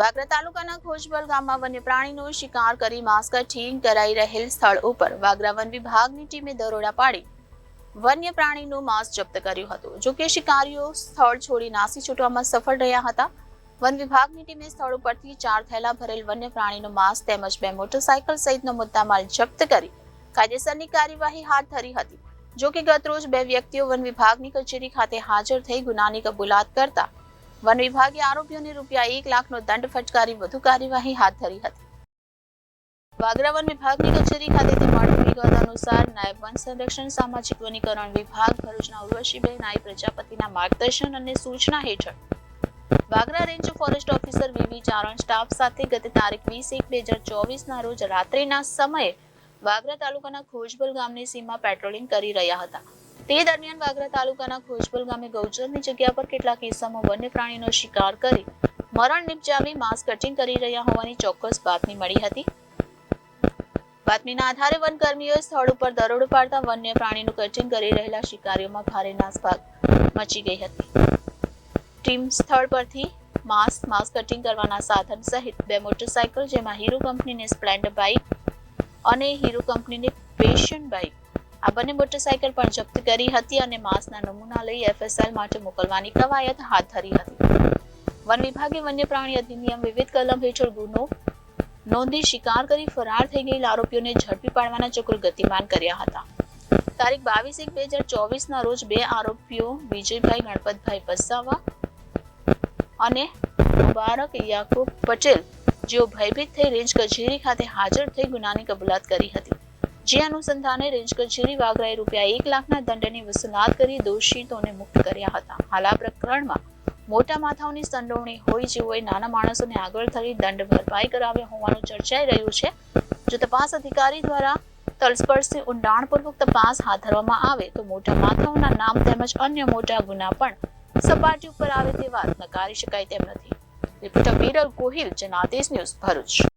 વાગરા તાલુકાના ખોજબલ ગામમાં વન્ય પ્રાણીનો શિકાર કરી માંસ કટિંગ કરાઈ રહેલ સ્થળ ઉપર વાગરા વન વિભાગની ટીમે દરોડા પાડી. વન્ય પ્રાણીનું માંસ જપ્ત કર્યું હતું. જો કે શિકારીઓ સ્થળ છોડી નાસી છૂટવામાં સફળ રહ્યા હતા. વન વિભાગની ટીમે સ્થળ ઉપરથી ચાર થેલા ભરેલ વન્ય પ્રાણીનું માંસ તેમજ બે મોટરસાયકલ સહિતનો મુદ્દામાલ જપ્ત કરી કાયદેસરની કાર્યવાહી હાથ ધરી હતી. જો કે ગતરોજ બે વ્યક્તિઓ વન વિભાગની કચેરી ખાતે હાજર થઈ ગુનાની કબૂલાત કરતા વન વિભાગે આરોપીઓને રૂપિયા એક લાખનો દંડ ફટકારી વધુ કાર્યવાહી હાથ ધરી હતી. વાગરા વન વિભાગની કચેરી ખાતેથી મળતી અનુસાર નાયબ વન સંરક્ષણ, સામાજિક વનીકરણ વિભાગ, ભરૂચના ઉર્વશીબેન આઈ પ્રજાપતિના માર્ગદર્શન અને સૂચના હેઠળ. Vagra range forest officer VV Charan staff સાથે ગત તારીખ વીસ એક બે હજાર ચોવીસના રોજ રાત્રિના સમયે વાગરા તાલુકાના ખોજબલ ગામની સીમા પેટ્રોલિંગ કરી રહ્યા હતા. તે દરમિયાન વાગરા તાલુકાના ખોજપલ ગામે ગૌચરની જગ્યા પર કેટલાક ઇસમો વન્ય પ્રાણીનો શિકાર કરી મરણ નિપજાવી માંસ કટિંગ કરી રહ્યા હોવાની ચોક્કસ બાતમી મળી હતી. બાતમીના આધારે વનકર્મીઓએ સ્થળ ઉપર દરોડો પાડતા વન્ય પ્રાણીનું કટિંગ કરી રહેલા શિકારીઓમાં ભારે નાસભાગ મચી ગઈ હતી. ટીમ સ્થળ પરથી માંસ માંસ કટિંગ કરવાના સાધન સહિત બે મોટરસાયકલ જેમાં હીરો કંપનીની સ્પ્લેન્ડર બાઇક અને હીરો કંપનીની પેશન બાઇક આ બંને મોટરસાયકલ પણ જપ્ત કરી હતી અને માંસના નમૂના લઈ એફએસએલ માટે મોકલવાની કવાયત હાથ ધરી હતી. વન વિભાગે વન્ય પ્રાણી અધિનિયમ વિવિધ કલમ હેઠળ ગુનો નોંધી શિકાર કરી ફરાર થઈ ગયેલા આરોપીઓને ઝડપી પાડવાના ચક્ર ગતિમાન કર્યા હતા. તારીખ બાવીસ એક બે હજાર ચોવીસના રોજ બે આરોપીઓ વિજયભાઈ, ગણપતભાઈ વસાવા અને મુબારક યાકુબ પટેલ જેઓ ભયભીત થઈ રેન્જ કચેરી ખાતે હાજર થઈ ગુનાની કબૂલાત કરી હતી. જે અનુસંધાને રેન્જ કચેરી વાગરાએ રૂપિયા એક લાખના દંડની વસૂલાત કરી દોષિતોને મુક્ત કર્યા હતા. હાલ આ પ્રકરણમાં મોટા માથાઓની સંડોવણી હોય જેઓએ નાના માણસોને આગળ ધરી દંડ ભરપાઈ કરાવ્યા હોવાનું ચર્ચાઈ રહ્યું છે. જો તપાસ અધિકારી દ્વારા તલસ્પર્શી ઊંડાણપૂર્વક તપાસ હાથ ધરવામાં આવે તો મોટા માથાઓના નામ તેમજ અન્ય મોટા ગુના પણ સપાટી ઉપર આવે તે વાત નકારી શકાય તેમ નથી. Reporter Viral Gohil, Janadesh news Bharuch.